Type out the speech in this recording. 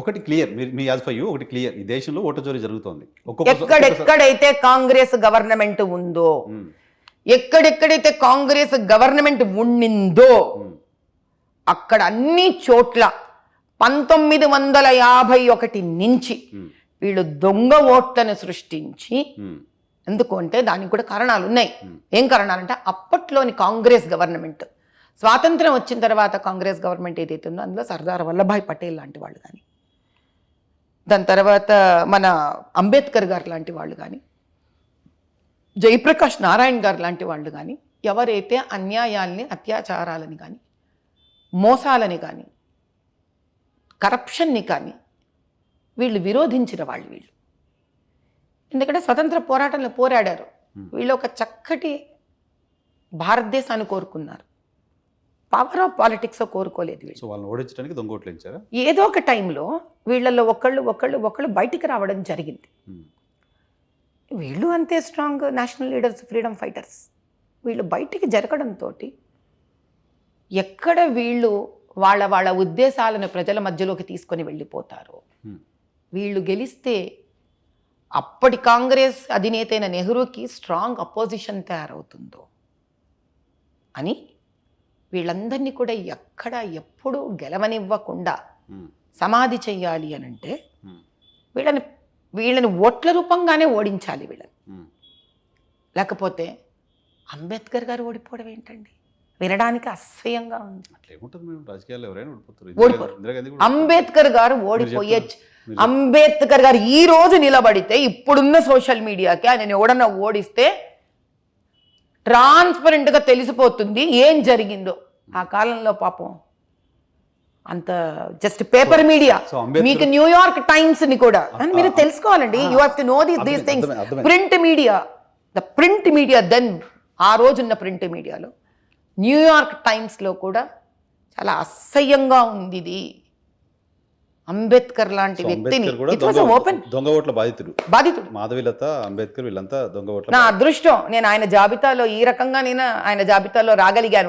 ఒకటి clear me as for you ఒకటి clear. ఈ దేశంలో ఓటు చోరీ జరుగుతోంది ఎక్కడెక్కడైతే కాంగ్రెస్ గవర్నమెంట్ ఉందో ఎక్కడెక్కడైతే కాంగ్రెస్ గవర్నమెంట్ ఉండిందో అక్కడ అన్ని చోట్ల పంతొమ్మిది వందల యాభై ఒకటి నుంచి వీళ్ళు దొంగ ఓట్లను సృష్టించి ఎందుకు అంటే దానికి కూడా కారణాలు ఉన్నాయి. ఏం కారణాలంటే అప్పట్లోని కాంగ్రెస్ గవర్నమెంట్. స్వాతంత్రం వచ్చిన తర్వాత కాంగ్రెస్ గవర్నమెంట్ ఏదైతే ఉందో అందులో సర్దార్ వల్లభాయ్ పటేల్ లాంటి వాళ్ళు కానీ దాని తర్వాత మన అంబేద్కర్ గారు లాంటి వాళ్ళు కానీ జయప్రకాష్ నారాయణ గారు లాంటి వాళ్ళు కానీ ఎవరైతే అన్యాయాల్ని అత్యాచారాలని కానీ మోసాలని కానీ కరప్షన్ని కానీ వీళ్ళు విరోధించిన వాళ్ళు వీళ్ళు. ఎందుకంటే స్వతంత్ర పోరాటంలో పోరాడారు. వీళ్ళు ఒక చక్కటి భారతదేశాన్ని కోరుకున్నారు. పవర్ ఆఫ్ పాలిటిక్స్ కోరుకోలేదు వీళ్ళు. సో వాళ్ళని ఓడించడానికి ఏదో ఒక టైంలో వీళ్ళల్లో ఒకళ్ళు ఒకళ్ళు ఒకళ్ళు బయటికి రావడం జరిగింది. వీళ్ళు అంతే strong national leaders freedom fighters వీళ్ళు బయటికి జరగడంతో ఎక్కడ వీళ్ళు వాళ్ళ వాళ్ళ ఉద్దేశాలను ప్రజల మధ్యలోకి తీసుకొని వెళ్ళిపోతారో వీళ్ళు గెలిస్తే అప్పటి కాంగ్రెస్ అధినేత అయిన నెహ్రూకి స్ట్రాంగ్ అపోజిషన్ తయారవుతుందో అని వీళ్ళందరినీ కూడా ఎక్కడ ఎప్పుడు గెలవనివ్వకుండా సమాధి చెయ్యాలి అని అంటే వీళ్ళని వీళ్ళని ఓట్ల రూపంగానే ఓడించాలి వీళ్ళని. లేకపోతే అంబేద్కర్ గారు ఓడిపోవడం ఏంటండి? వినడానికి అసహ్యంగా ఉంది. ఓడిపోరు. అంబేద్కర్ గారు ఓడిపోయే అంబేద్కర్ గారు ఈ రోజు నిలబడితే ఇప్పుడున్న సోషల్ మీడియాకి ఆయన ఎవడన్నా ఓడిస్తే ట్రాన్స్పరెంట్గా తెలిసిపోతుంది ఏం జరిగిందో. ఆ కాలంలో పాపం అంత జస్ట్ పేపర్ మీడియా. మీకు న్యూయార్క్ టైమ్స్ని కూడా. అని మీరు తెలుసుకోవాలండి. You have to know these these things. Print media. The print media then ఆ రోజున్న ప్రింట్ మీడియాలో న్యూయార్క్ టైమ్స్లో కూడా చాలా అసహ్యంగా ఉంది ఇది అంబేద్కర్ లాంటి వ్యక్తిని. ఓపెన్ దొంగ ఓట్ల బాధితుడు. బాధితుడు. మాధవిలత అంబేద్కర్ వీళ్ళంతా దొంగ ఓట్ల నా అదృష్టం నేను ఆయన జాబితాలో ఈ రకంగా నేను ఆయన జాబితాలో రాగలిగాను.